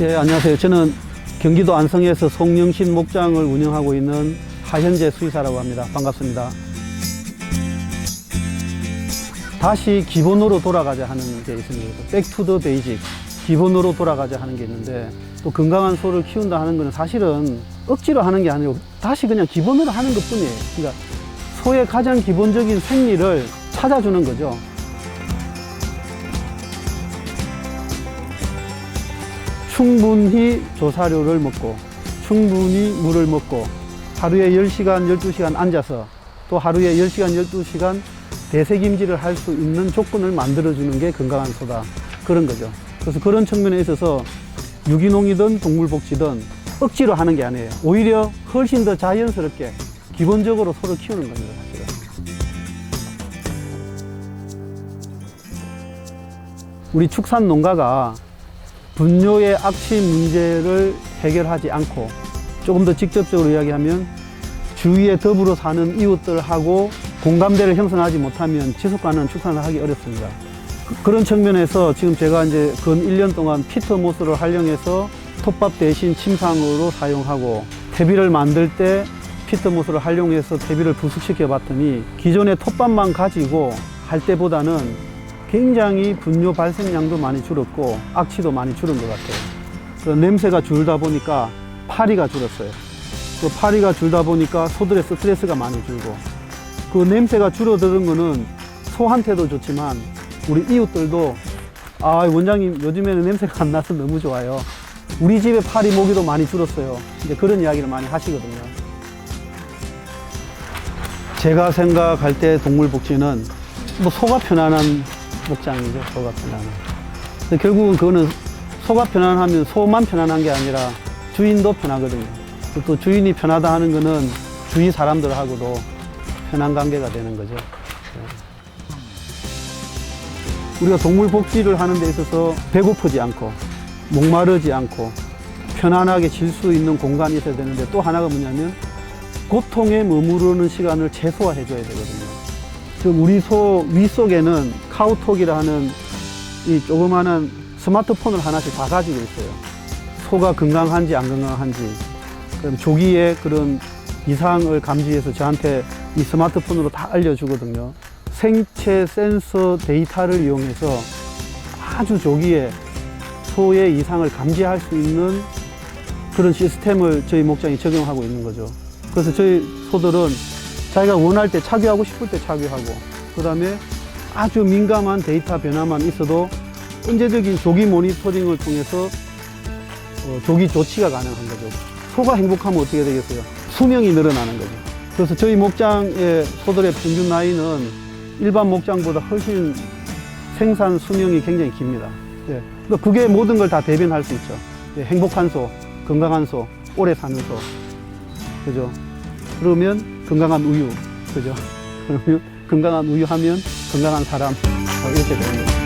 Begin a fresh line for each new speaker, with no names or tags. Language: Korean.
예, 안녕하세요. 저는 경기도 안성에서 송영신 목장을 운영하고 있는 하현재 수의사라고 합니다. 반갑습니다. 다시 기본으로 돌아가자 하는 게 있습니다. 백투더 베이직. 기본으로 돌아가자 하는 게 있는데 또 건강한 소를 키운다 하는 것은 사실은 억지로 하는 게 아니고 다시 그냥 기본으로 하는 것 뿐이에요. 그러니까 소의 가장 기본적인 생리를 찾아주는 거죠. 충분히 조사료를 먹고 충분히 물을 먹고 하루에 10시간, 12시간 앉아서 또 하루에 10시간, 12시간 대세김질을 할 수 있는 조건을 만들어주는 게 건강한 소다. 그런 거죠. 그래서 그런 측면에 있어서 유기농이든 동물복지든 억지로 하는 게 아니에요. 오히려 훨씬 더 자연스럽게 기본적으로 소를 키우는 겁니다, 사실은. 우리 축산 농가가 분뇨의 악취 문제를 해결하지 않고 조금 더 직접적으로 이야기하면 주위에 더불어 사는 이웃들하고 공감대를 형성하지 못하면 지속 가능한 축산을 하기 어렵습니다. 그- 그런 측면에서 지금 제가 이제 근 1년 동안 피터 모스를 활용해서 톱밥 대신 침상으로 사용하고 퇴비를 만들 때 피터 모스를 활용해서 퇴비를 부숙시켜 봤더니 기존의 톱밥만 가지고 할 때보다는 굉장히 분뇨 발생량도 많이 줄었고 악취도 많이 줄은 것 같아요. 그 냄새가 줄다 보니까 파리가 줄었어요. 그 파리가 줄다 보니까 소들의 스트레스가 많이 줄고 그 냄새가 줄어드는 거는 소한테도 좋지만 우리 이웃들도 아 원장님 요즘에는 냄새가 안 나서 너무 좋아요. 우리 집에 파리 모기도 많이 줄었어요. 이제 그런 이야기를 많이 하시거든요. 제가 생각할 때 동물 복지는 뭐 소가 편안한 목장이죠. 소가 편안한. 근데 결국은 그거는 소가 편안하면 소만 편안한 게 아니라 주인도 편하거든요. 또 주인이 편하다 하는 거는 주위 사람들하고도 편한 관계가 되는 거죠. 네. 우리가 동물 복지를 하는 데 있어서 배고프지 않고 목마르지 않고 편안하게 질 수 있는 공간이 있어야 되는데 또 하나가 뭐냐면 고통에 머무르는 시간을 최소화해 줘야 되거든요. 지금 우리 소 윗속에는 카우톡이라 하는 이 조그마한 스마트폰을 하나씩 다 가지고 있어요. 소가 건강한지 안 건강한지 그럼 조기에 그런 이상을 감지해서 저한테 이 스마트폰으로 다 알려주거든요. 생체 센서 데이터를 이용해서 아주 조기에 소의 이상을 감지할 수 있는 그런 시스템을 저희 목장이 적용하고 있는 거죠. 그래서 저희 소들은 자기가 원할 때 착유하고 싶을 때 착유하고 그 다음에 아주 민감한 데이터 변화만 있어도 언제적인 조기 모니터링을 통해서 어, 조기 조치가 가능한 거죠. 소가 행복하면 어떻게 되겠어요? 수명이 늘어나는 거죠. 그래서 저희 목장의 소들의 평균 나이는 일반 목장보다 훨씬 생산 수명이 굉장히 깁니다. 예. 그러니까 그게 모든 걸 다 대변할 수 있죠. 예, 행복한 소, 건강한 소, 오래 사는 소. 그죠? 그러면 건강한 우유. 그죠? 그러면 건강한 우유 하면 건강한 사람. 어, 이렇게 되는 거죠.